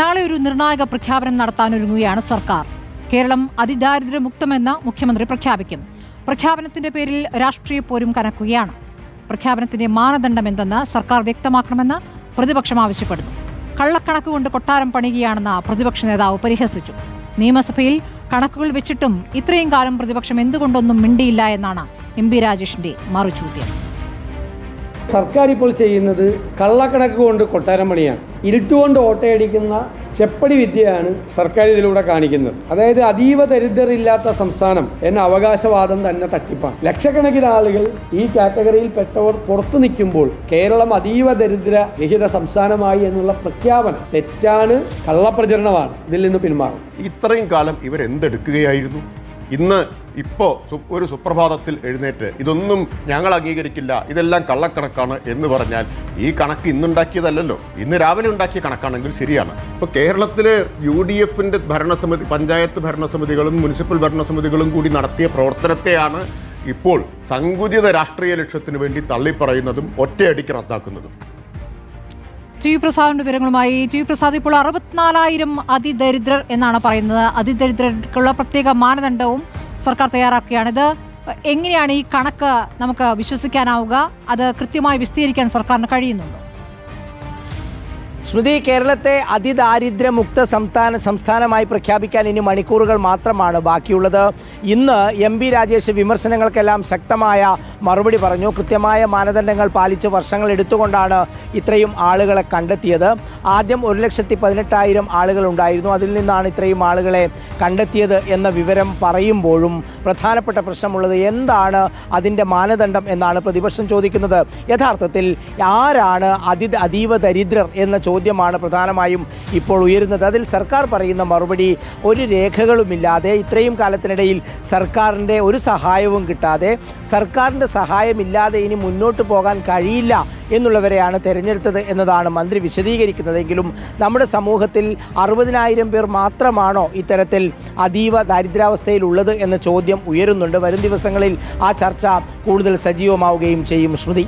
നാളെ ഒരു നിർണായക പ്രഖ്യാപനം നടത്താനൊരുങ്ങുകയാണ് സർക്കാർ. കേരളം അതിദാരിദ്ര്യമുക്തമെന്ന് മുഖ്യമന്ത്രി പ്രഖ്യാപിക്കും. പ്രഖ്യാപനത്തിന്റെ പേരിൽ രാഷ്ട്രീയ പോരും കനക്കുകയാണ്. പ്രഖ്യാപനത്തിന്റെ മാനദണ്ഡം എന്തെന്ന് സർക്കാർ വ്യക്തമാക്കണമെന്ന് പ്രതിപക്ഷം ആവശ്യപ്പെടുന്നു. കള്ളക്കണക്ക് കൊണ്ട് കൊട്ടാരം പണിയുകയാണെന്ന് പ്രതിപക്ഷ നേതാവ് പരിഹസിച്ചു. നിയമസഭയിൽ കണക്കുകൾ വെച്ചിട്ടും ഇത്രയും കാലം പ്രതിപക്ഷം എന്തുകൊണ്ടൊന്നും മിണ്ടിയില്ല എന്നാണ് എം പി രാജേഷിന്റെ മറുചോദ്യം സർക്കാർ ഇപ്പോൾ ചെയ്യുന്നത് കള്ളക്കണക്ക് കൊണ്ട് കൊട്ടാരം പണിയാണ്. ഇരുട്ടുകൊണ്ട് ഓട്ടയടിക്കുന്ന ചെപ്പടി വിദ്യയാണ് സർക്കാർ ഇതിലൂടെ കാണിക്കുന്നത്. അതായത് അതീവ ദരിദ്രരില്ലാത്ത സംസ്ഥാനം എന്ന അവകാശവാദം തന്നെ തട്ടിപ്പാണ്. ലക്ഷക്കണക്കിന് ആളുകൾ ഈ കാറ്റഗറിയിൽ പെട്ടവർ പുറത്തു നിൽക്കുമ്പോൾ കേരളം അതീവ ദരിദ്ര രഹിത സംസ്ഥാനമായി എന്നുള്ള പ്രഖ്യാപനം തെറ്റാണ് കള്ളപ്രചരണമാണ് ഇതിൽ നിന്ന് പിന്മാറും. ഇത്രയും കാലം ഇവരെന്തെടുക്കുകയായിരുന്നു? ഇന്ന് ഇപ്പോൾ ഒരു സുപ്രഭാതത്തിൽ എഴുന്നേറ്റ് ഇതൊന്നും ഞങ്ങൾ അംഗീകരിക്കില്ല ഇതെല്ലാം കള്ളക്കണക്കാണ് എന്ന് പറഞ്ഞാൽ ഈ കണക്ക് ഇന്നുണ്ടാക്കിയതല്ലല്ലോ. ഇന്ന് രാവിലെ ഉണ്ടാക്കിയ കണക്കാണെങ്കിൽ ശരിയാണ്. ഇപ്പോൾ കേരളത്തിലെ യു ഡി എഫിന്റെ ഭരണസമിതി പഞ്ചായത്ത് ഭരണസമിതികളും മുനിസിപ്പൽ ഭരണസമിതികളും കൂടി നടത്തിയ പ്രവർത്തനത്തെയാണ് ഇപ്പോൾ സങ്കുചിത രാഷ്ട്രീയ ലക്ഷ്യത്തിന് വേണ്ടി തള്ളിപ്പറയുന്നതും ഒറ്റയടിക്ക് റദ്ദാക്കുന്നതും. ടി പ്രസാദിന്റെ വിവരങ്ങളുമായി. ടി പ്രസാദ് ഇപ്പോൾ അറുപത്തിനാലായിരം അതിദരിദ്രർ എന്നാണ് പറയുന്നത്. അതിദരിദ്രർക്കുള്ള പ്രത്യേക മാനദണ്ഡവും സർക്കാർ തയ്യാറാക്കുകയാണ്. ഇത് എങ്ങനെയാണ് ഈ കണക്ക് നമുക്ക് വിശ്വസിക്കാനാവുക? അത് കൃത്യമായി വിശദീകരിക്കാൻ സർക്കാരിന് കഴിയുന്നുണ്ടോ? സ്മൃതി കേരളത്തെ അതിദാരിദ്ര്യമുക്ത സംസ്ഥാന സംസ്ഥാനമായി പ്രഖ്യാപിക്കാൻ ഇനി മണിക്കൂറുകൾ മാത്രമാണ് ബാക്കിയുള്ളത്. ഇന്ന് എം ബി രാജേഷ് വിമർശനങ്ങൾക്കെല്ലാം ശക്തമായ മറുപടി പറഞ്ഞു. കൃത്യമായ മാനദണ്ഡങ്ങൾ പാലിച്ച് വർഷങ്ങൾ എടുത്തുകൊണ്ടാണ് ഇത്രയും ആളുകളെ കണ്ടെത്തിയത്. ആദ്യം ഒരു ലക്ഷത്തി പതിനെട്ടായിരം ആളുകൾ ഉണ്ടായിരുന്നു. അതിൽ നിന്നാണ് ഇത്രയും ആളുകളെ കണ്ടെത്തിയത് എന്ന വിവരം പറയുമ്പോഴും പ്രധാനപ്പെട്ട പ്രശ്നമുള്ളത് എന്താണ് അതിന്റെ മാനദണ്ഡം എന്നാണ് പ്രതിപക്ഷം ചോദിക്കുന്നത്. യഥാർത്ഥത്തിൽ ആരാണ് അതി അതീവ ദരിദ്രർ എന്ന ചോദ്യമാണ് പ്രധാനമായും ഇപ്പോൾ ഉയരുന്നത്. അതിൽ സർക്കാർ പറയുന്ന മറുപടി ഒരു രേഖകളുമില്ലാതെ ഇത്രയും കാലത്തിനിടയിൽ സർക്കാരിന്റെ ഒരു സഹായവും കിട്ടാതെ സർക്കാരിന്റെ സഹായമില്ലാതെ ഇനി മുന്നോട്ട് പോകാൻ കഴിയില്ല എന്നുള്ളവരെയാണ് തിരഞ്ഞെടുത്തത് എന്നതാണ് മന്ത്രി വിശദീകരിക്കുന്നതെങ്കിലും നമ്മുടെ സമൂഹത്തിൽ അറുപതിനായിരം പേർ മാത്രമാണോ ഇത്തരത്തിൽ അതീവ ദാരിദ്ര്യാവസ്ഥയിലുള്ളത് എന്ന ചോദ്യം ഉയരുന്നുണ്ട്. വരും ദിവസങ്ങളിൽ ആ ചർച്ച കൂടുതൽ സജീവമാവുകയും ചെയ്യും. സ്മൃതി